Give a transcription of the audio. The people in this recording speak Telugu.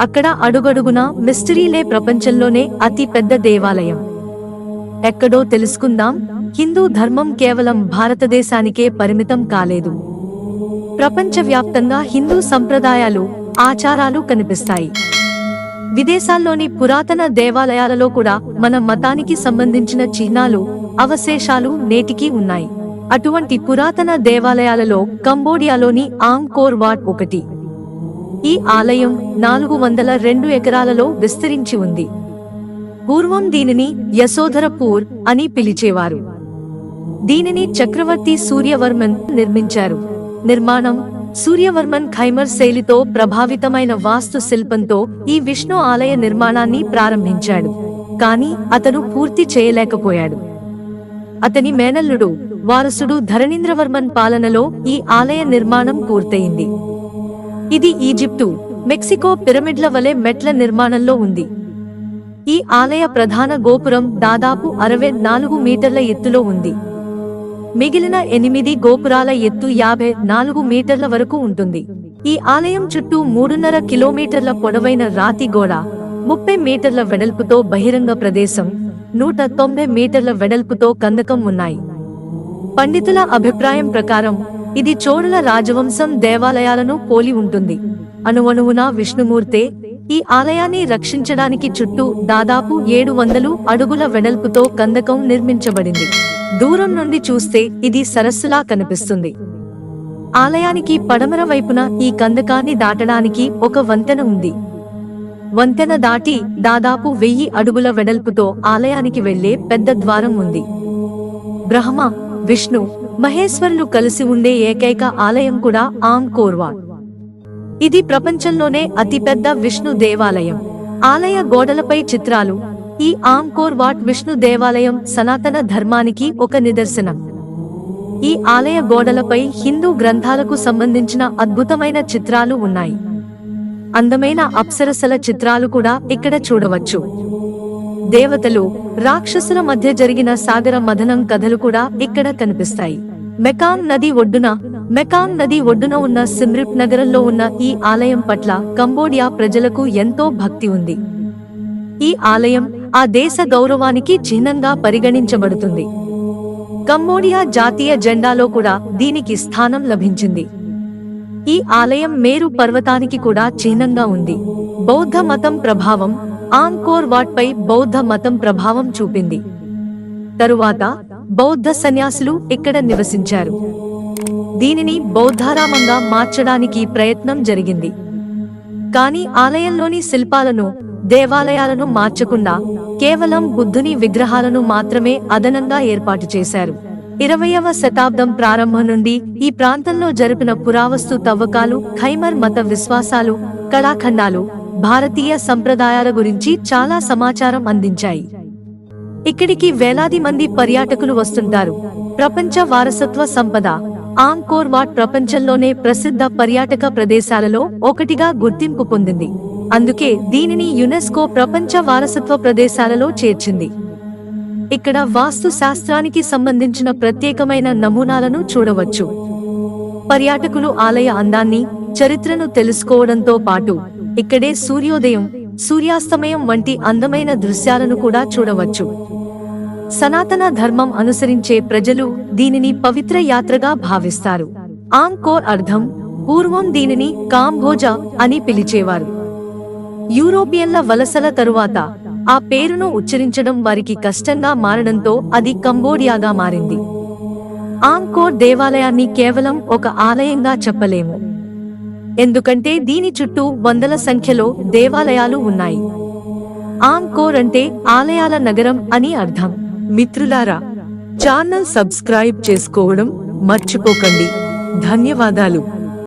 అక్కడ అడుగడుగునా మిస్టరీలే ప్రపంచంలోనే అతి పెద్ద దేవాలయం. ఎక్కడో తెలుసుకుందాం హిందూ ధర్మం కేవలం భారతదేశానికే పరిమితం కాలేదు. ప్రపంచవ్యాప్తంగా హిందూ సంప్రదాయాలు ఆచారాలు కనిపిస్తాయి. విదేశాల్లోని పురాతన దేవాలయాలలో కూడా మన మతానికి సంబంధించిన చిహ్నాలు అవశేషాలు నేటికీ ఉన్నాయి. అటువంటి పురాతన దేవాలయాలలో కంబోడియాలోని ఆంకోర్ వాట్ ఒకటి. ఈ ఆలయం నాలుగు వందల రెండు ఎకరాలలో విస్తరించి ఉంది. పూర్వం దీనిని యశోధరపూర్ అని పిలిచేవారు. దీనిని చక్రవర్తి సూర్యవర్మన్ నిర్మించారు. నిర్మాణం సూర్యవర్మన్ ఖైమర్ శైలితో ప్రభావితమైన వాస్తు శిల్పంతో ఈ విష్ణు ఆలయ నిర్మాణాన్ని ప్రారంభించాడు. కానీ అతను పూర్తి చేయలేకపోయాడు. అతని మేనల్లుడు వారసుడు ధరణీంద్రవర్మన్ పాలనలో ఈ ఆలయ నిర్మాణం పూర్తయింది. ఇది ఈజిప్టు. మెక్సికో పిరమిడ్ల వలె మెట్ల నిర్మాణంలో ఉంది. ఈ ఆలయ ప్రధాన గోపురం దాదాపు అరవై నాలుగు మీటర్ల ఎత్తులో ఉంది. మిగిలిన ఎనిమిది గోపురాల ఎత్తు యాభై నాలుగు మీటర్ల వరకు ఉంటుంది. ఈ ఆలయం చుట్టూ మూడున్నర కిలోమీటర్ల పొడవైన రాతి గోడ ముప్పై మీటర్ల వెడల్పుతో బహిరంగ ప్రదేశం నూట తొంభై మీటర్ల వెడల్పుతో కందకం ఉన్నాయి. పండితుల అభిప్రాయం ప్రకారం ఇది చోళుల రాజవంశం దేవాలయాలను పోలి ఉంటుంది. అణువణువున విష్ణుమూర్తే ఈ ఆలయాన్ని రక్షించడానికి చుట్టూ దాదాపు ఏడు వందలు అడుగుల వెడల్పుతో కందకం నిర్మించబడింది. దూరం నుండి చూస్తే ఇది సరస్సులా కనిపిస్తుంది. ఆలయానికి పడమర వైపున ఈ కందకాన్ని దాటడానికి ఒక వంతెన ఉంది. వంతెన దాటి దాదాపు వెయ్యి అడుగుల వెడల్పుతో ఆలయానికి వెళ్ళే పెద్ద ద్వారం ఉంది. బ్రహ్మ విష్ణు మహేశ్వరులు కలిసి ఉండే ఏకైక ఆలయం కూడా ఆమ్ కోర్వా ఇది ప్రపంచంలోనే అతిపెద్ద విష్ణు దేవాలయం. ఆలయ గోడలపై చిత్రాలు. ఈ ఆంకోర్ వాట్ విష్ణు దేవాలయం సనాతన ధర్మానికి ఒక నిదర్శనం. ఈ ఆలయ గోడలపై హిందూ గ్రంథాలకు సంబంధించిన అద్భుతమైన చిత్రాలు ఉన్నాయి. అందమైన అప్సరసల చిత్రాలు కూడా ఇక్కడ చూడవచ్చు. దేవతలు రాక్షసుల మధ్య జరిగిన సాగర మథనం కథలు కూడా ఇక్కడ కనిపిస్తాయి. మెకాన్ నది ఒడ్డున మెకాన్ నది ఒడ్డున ఉన్న సిమ్రిప్ నగరంలో ఉన్న ఈ ఆలయం పట్ల కంబోడియా ప్రజలకు ఎంతో భక్తి ఉంది. ఈ ఆలయం ఆ దేశ గౌరవానికి చిహ్నంగా పరిగణించబడుతుంది. కంబోడియా జాతీయ జెండాలో కూడా దీనికి స్థానం లభించింది. ఈ ఆలయం మేరు పర్వతానికి కూడా చిహ్నంగా ఉంది. బౌద్ధ మతం ప్రభావం ఆంకోర్ వాట్ పై బౌద్ధ మతం ప్రభావం చూపింది. తరువాత బౌద్ధ సన్యాసులు ఇక్కడ నివసించారు. దీనిని బౌద్ధారామంగా మార్చడానికి ప్రయత్నం జరిగింది. కానీ ఆలయంలోని శిల్పాలను దేవాలయాలను మార్చకుండా కేవలం బుద్ధుని విగ్రహాలను మాత్రమే అదనంగా ఏర్పాటు చేశారు. ఇరవయవ శతాబ్దం ప్రారంభం నుండి ఈ ప్రాంతంలో జరిపిన పురావస్తు తవ్వకాలు ఖైమర్ మత విశ్వాసాలు కళాఖండాలు భారతీయ సంప్రదాయాల గురించి చాలా సమాచారం అందించాయి. ఇక్కడికి వేలాది మంది పర్యాటకులు వస్తుంటారు. ప్రపంచ వారసత్వ సంపద ఆంకోర్ వాట్ ప్రపంచంలోనే ప్రసిద్ధ పర్యాటక ప్రదేశాలలో ఒకటిగా గుర్తింపు పొందింది. అందుకే దీనిని యునెస్కో ప్రపంచ వారసత్వ ప్రదేశాలలో చేర్చింది. ఇక్కడ వాస్తు శాస్త్రానికి సంబంధించిన ప్రత్యేకమైన నమూనాలను చూడవచ్చు. పర్యాటకులు ఆలయ అందాన్ని చరిత్రను తెలుసుకోవడంతో పాటు ఇక్కడే సూర్యోదయం సూర్యాస్తమయం వంటి అందమైన దృశ్యాలను కూడా చూడవచ్చు. సనాతన ధర్మం అనుసరించే ప్రజలు దీనిని పవిత్ర యాత్రగా భావిస్తారు. ఆంకోర్ అర్థం పూర్వం దీనిని కాంభోజ అని పిలిచేవారు. యూరోపియన్ల వలసల తరువాత ఆ పేరును ఉచ్చరించడం వారికి కష్టంగా మారడంతో అది కంబోడియాగా మారింది. ఆంకోర్ దేవాలయాన్ని కేవలం ఒక ఆలయంగా చెప్పలేము. ఎందుకంటే దీని చుట్టూ వందల సంఖ్యలో దేవాలయాలు ఉన్నాయి. ఆంకోర్ అంటే ఆలయాల నగరం అని అర్థం. మిత్రులారా ఛానల్ సబ్స్క్రైబ్ చేసుకోవడం మర్చిపోకండి. ధన్యవాదాలు.